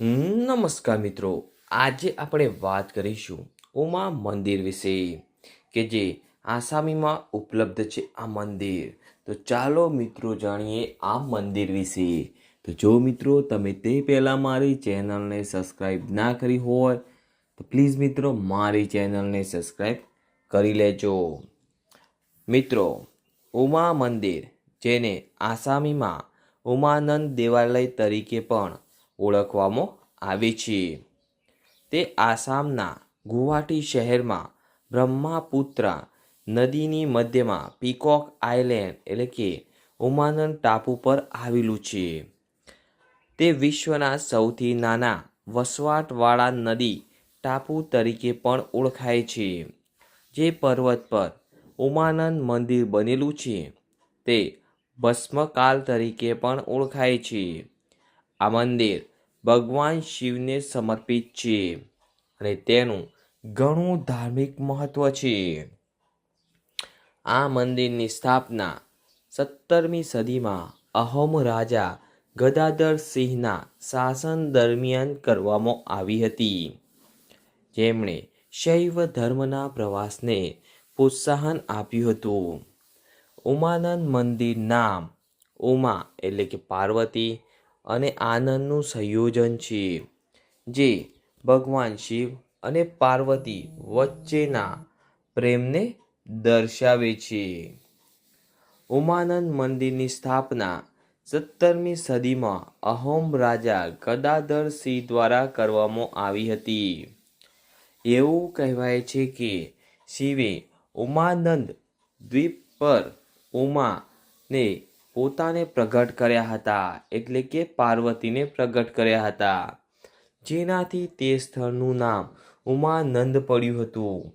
નમસ્કાર મિત્રો, આજે આપણે વાત કરીશું ઉમા મંદિર વિશે કે જે આસામીમાં ઉપલબ્ધ છે આ મંદિર. તો ચાલો મિત્રો જાણીએ આ મંદિર વિશે. તો જો મિત્રો તમે તે પહેલાં મારી ચેનલને સબસ્ક્રાઈબ ના કરી હોય, તો પ્લીઝ મિત્રો મારી ચેનલને સબસ્ક્રાઈબ કરી લેજો. મિત્રો, ઉમા મંદિર, જેને આસામીમાં ઉમાનંદ દેવાલય તરીકે પણ ઓળખવામાં આવે છે. તે આસામના ગુવાહાટી શહેરમાં બ્રહ્માપુત્રા નદીની મધ્યમાં પીકોક આઇલેન્ડ એટલે કે ઉમાનંદ ટાપુ પર આવેલું છે. તે વિશ્વના સૌથી નાના વસવાટવાળા નદી ટાપુ તરીકે પણ ઓળખાય છે, જે પર્વત પર ઉમાનંદ મંદિર બનેલું છે. તે ભસ્મકાલ તરીકે પણ ઓળખાય છે. આ મંદિર ભગવાન શિવને સમર્પિત છે અને તેનું ઘણું ધાર્મિક મહત્વ છે. આ મંદિરની સ્થાપના સત્તરમી સદીમાં અહોમ રાજા ગદાધર સિંહના શાસન દરમિયાન કરવામાં આવી હતી. જેમણે શૈવ ધર્મના પ્રવાસને પ્રોત્સાહન આપ્યું હતું. ઉમાનંદ મંદિર નામ ઉમા એટલે કે પાર્વતી અને આનંદનું સંયોજન છે, જે ભગવાન શિવ અને પાર્વતી વચ્ચેના પ્રેમને દર્શાવે છે. ઉમાનંદ મંદિરની સ્થાપના સત્તરમી સદીમાં અહોમ રાજા ગદાધર સિંહ દ્વારા કરવામાં આવી હતી. એવું કહેવાય છે કે શિવે ઉમાનંદ દ્વીપ પર ઉમાને પોતાને પ્રગટ કર્યા હતા, એટલે કે પાર્વતીને પ્રગટ કર્યા હતા. જેનાથી તે સ્થળનું નામ ઉમાનંદ પડ્યું હતું.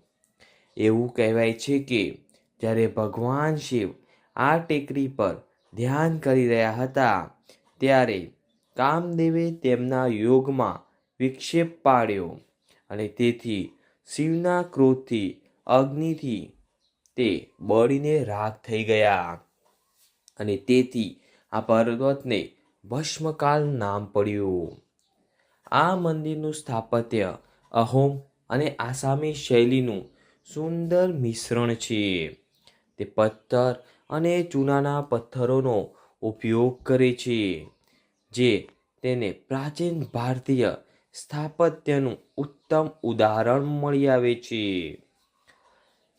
એવું કહેવાય છે કે, જ્યારે ભગવાન શિવ આ ટેકરી પર ધ્યાન કરી રહ્યા હતા, ત્યારે કામદેવે તેમના યોગમાં વિક્ષેપ પાડ્યો અને તેથી શિવના ક્રોધથી, અગ્નિથી તે બળીને રાગ થઈ ગયા. અને તેથી આ પર્વતને ભસ્મકાલ નામ પડ્યું. આ મંદિરનું સ્થાપત્ય અહોમ અને આસામી શૈલીનું સુંદર મિશ્રણ છે. તે પથ્થર અને ચૂનાના પથ્થરોનો ઉપયોગ કરે છે, જે તેને પ્રાચીન ભારતીય સ્થાપત્યનું ઉત્તમ ઉદાહરણ મળી આવે છે.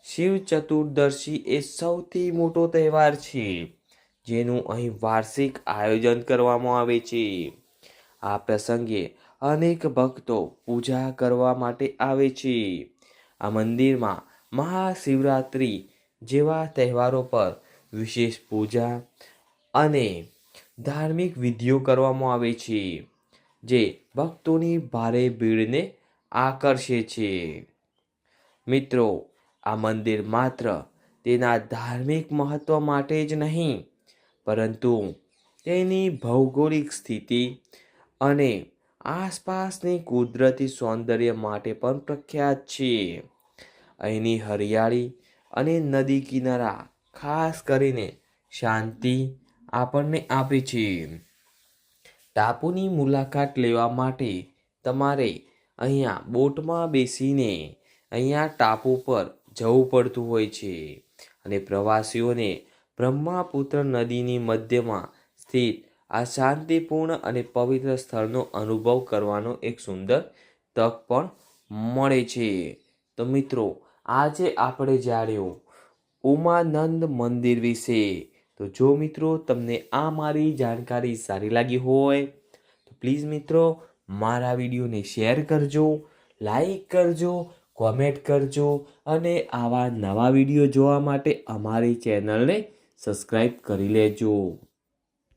શિવ ચતુર્દશી એ સૌથી મોટો તહેવાર છે. જેનું અહીં વાર્ષિક આયોજન કરવામાં આવે છે. આ પ્રસંગે અનેક ભક્તો પૂજા કરવા માટે આવે છે. આ મંદિરમાં મહાશિવરાત્રિ જેવા તહેવારો પર વિશેષ પૂજા અને ધાર્મિક વિધિઓ કરવામાં આવે છે, જે ભક્તોની ભારે ભીડને આકર્ષે છે. મિત્રો, આ મંદિર માત્ર તેના ધાર્મિક મહત્વ માટે જ નહીં પરંતુ તેની ભૌગોલિક સ્થિતિ અને આસપાસની કુદરતી સૌંદર્ય માટે પણ પ્રખ્યાત છે. અહીંની હરિયાળી અને નદી કિનારા ખાસ કરીને શાંતિ આપણને આપે છે. ટાપુની મુલાકાત લેવા માટે તમારે અહીંયા બોટમાં બેસીને અહીંયા ટાપુ પર જવું પડતું હોય છે અને પ્રવાસીઓને બ્રહ્માપુત્ર નદીની મધ્યમાં સ્થિત આ શાંતિપૂર્ણ અને પવિત્ર સ્થળનો અનુભવ કરવાનો એક સુંદર તક પણ મળે છે. તો મિત્રો, આજે આપણે જાણ્યું ઉમાનંદ મંદિર વિશે. તો જો મિત્રો, તમને આ મારી જાણકારી સારી લાગી હોય, તો પ્લીઝ મિત્રો, મારા વિડીયોને શેર કરજો, લાઈક કરજો, કોમેન્ટ કરજો અને આવા નવા વીડિયો જોવા માટે અમારી ચેનલને સબસ્ક્રાઈબ કરી લેજો.